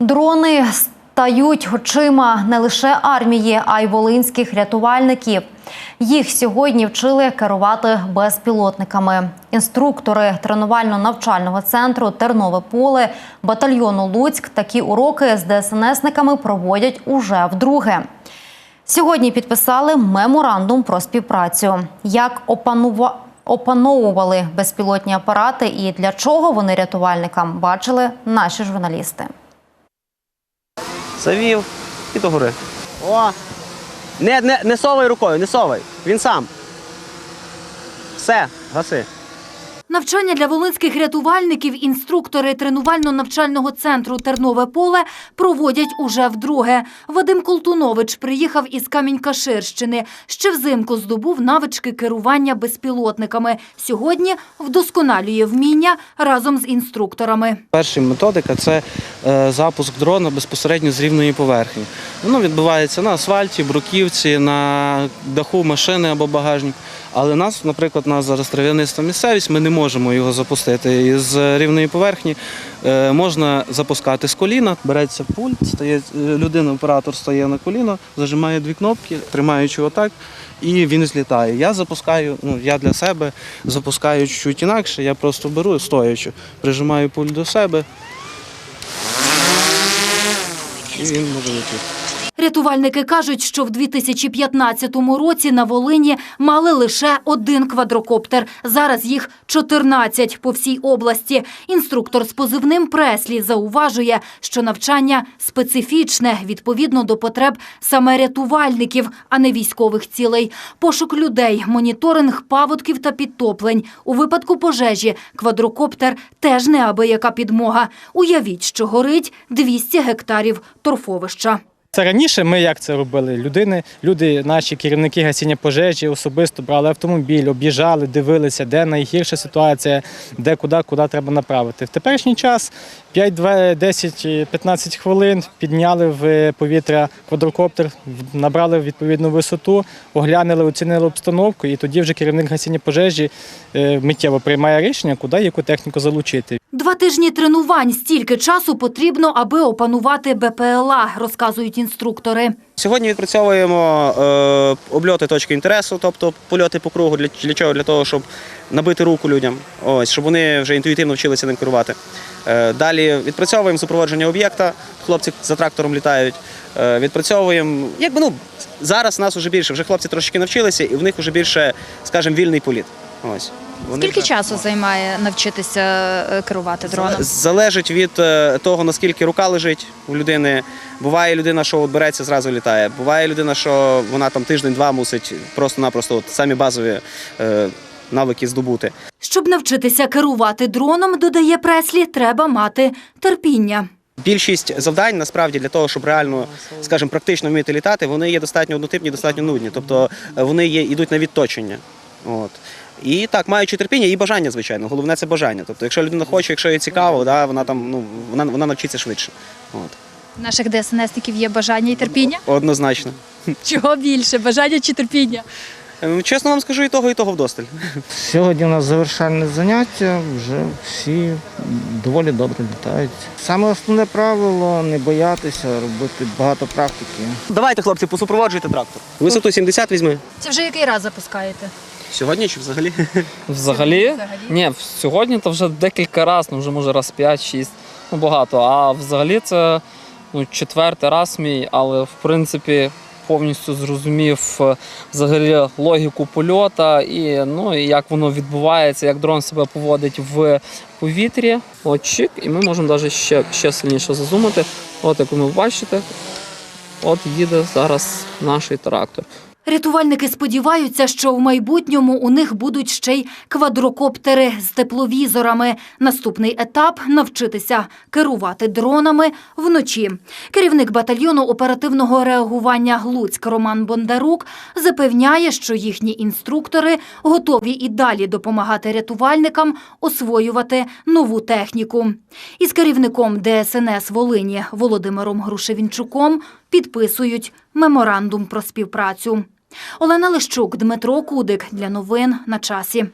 Дрони стають очима не лише армії, а й волинських рятувальників. Їх сьогодні вчили керувати безпілотниками. Інструктори тренувально-навчального центру Тернове поле батальйону Луцьк такі уроки з ДСНСниками проводять уже вдруге. Сьогодні підписали меморандум про співпрацю. Як опанува... опановували безпілотні апарати і для чого вони рятувальникам бачили наші журналісти. Завів і до гори. О! Не, не, не совай рукою, не совай. Він сам. Все, гаси. Навчання для волинських рятувальників інструктори тренувально-навчального центру Тернове поле проводять уже вдруге. Вадим Колтунович приїхав із Камінь-Каширщини. Ще взимку здобув навички керування безпілотниками. Сьогодні вдосконалює вміння разом з інструкторами. Перша методика це е, запуск дрона безпосередньо з рівної поверхні. Воно відбувається на асфальті, бруківці, на даху машини або багажник. Але нас, наприклад, нас зараз трав'яниста місцевість, ми не можемо його запустити із рівної поверхні. Е, можна запускати з коліна, береться пульт, стає е, людина, оператор стає на коліно, зажимає дві кнопки, тримаючи отак, і він злітає. Я запускаю, ну я для себе запускаю чуть інакше. Я просто беру стоячи, прижимаю пульт до себе. І він може летіти. Рятувальники кажуть, що в 2015 році на Волині мали лише один квадрокоптер. Зараз їх 14 по всій області. Інструктор з позивним Преслі зауважує, що навчання специфічне відповідно до потреб саме рятувальників, а не військових цілей. Пошук людей, моніторинг паводків та підтоплень. У випадку пожежі квадрокоптер теж неабияка підмога. Уявіть, що горить 200 гектарів торфовища. Це раніше ми як це робили? Людини, люди, наші керівники гасіння пожежі особисто брали автомобіль, об'їжджали, дивилися, де найгірша ситуація, де куди, куди треба направити. В теперішній час 5, 2, 10, 15 хвилин підняли в повітря квадрокоптер, набрали відповідну висоту, оглянули, оцінили обстановку, і тоді вже керівник гасіння пожежі е, миттєво приймає рішення, куди яку техніку залучити. Два тижні тренувань стільки часу потрібно, аби опанувати БПЛА, розказують інструктори. Сьогодні відпрацьовуємо е, обльоти точки інтересу, тобто польоти по кругу. Для, для чого? Для того, щоб набити руку людям, ось, щоб вони вже інтуїтивно вчилися ним керувати. Е, далі відпрацьовуємо супроводження об'єкта, хлопці за трактором літають. Е, відпрацьовуємо, якби ну зараз нас вже більше, вже хлопці трошки навчилися, і в них вже більше, скажімо, вільний політ. Ось. Вони Скільки вже- часу займає навчитися е, керувати дроном? Залежить від е, того, наскільки рука лежить у людини. Буває людина, що от береться, зразу літає. Буває людина, що вона там тиждень-два мусить просто-напросто от самі базові е, навики здобути. Щоб навчитися керувати дроном, додає Преслі, треба мати терпіння. Більшість завдань насправді для того, щоб реально, скажімо, практично вміти літати, вони є достатньо однотипні, достатньо нудні. Тобто е, вони є, йдуть на відточення. От. І так, маючи терпіння і бажання, звичайно. Головне це бажання. Тобто, якщо людина хоче, якщо їй цікаво, да, вона там ну вона, вона навчиться швидше. От. У наших ДСНСників є бажання і терпіння? Однозначно. Чого більше? Бажання чи терпіння? Е, Чесно вам скажу, і того, і того вдосталь. Сьогодні у нас завершальне заняття, вже всі доволі добре літають. Саме основне правило не боятися, робити багато практики. Давайте, хлопці, посупроводжуйте трактор. Висоту 70 візьми. Це вже який раз запускаєте? Сьогодні чи взагалі? Взагалі? Ні, сьогодні то вже декілька разів, ну вже може раз 5-6, ну багато. А взагалі це ну, четвертий раз мій, але в принципі повністю зрозумів е, взагалі логіку польота і, ну, і як воно відбувається, як дрон себе поводить в повітрі. От чик, і ми можемо навіть ще, ще сильніше зазумати. От як ви бачите, от їде зараз наш трактор. Рятувальники сподіваються, що в майбутньому у них будуть ще й квадрокоптери з тепловізорами. Наступний етап навчитися керувати дронами вночі. Керівник батальйону оперативного реагування Луцьк Роман Бондарук запевняє, що їхні інструктори готові і далі допомагати рятувальникам освоювати нову техніку. Із керівником ДСНС Волині Володимиром Грушевінчуком підписують меморандум про співпрацю. Олена Лищук, Дмитро Кудик для новин на часі.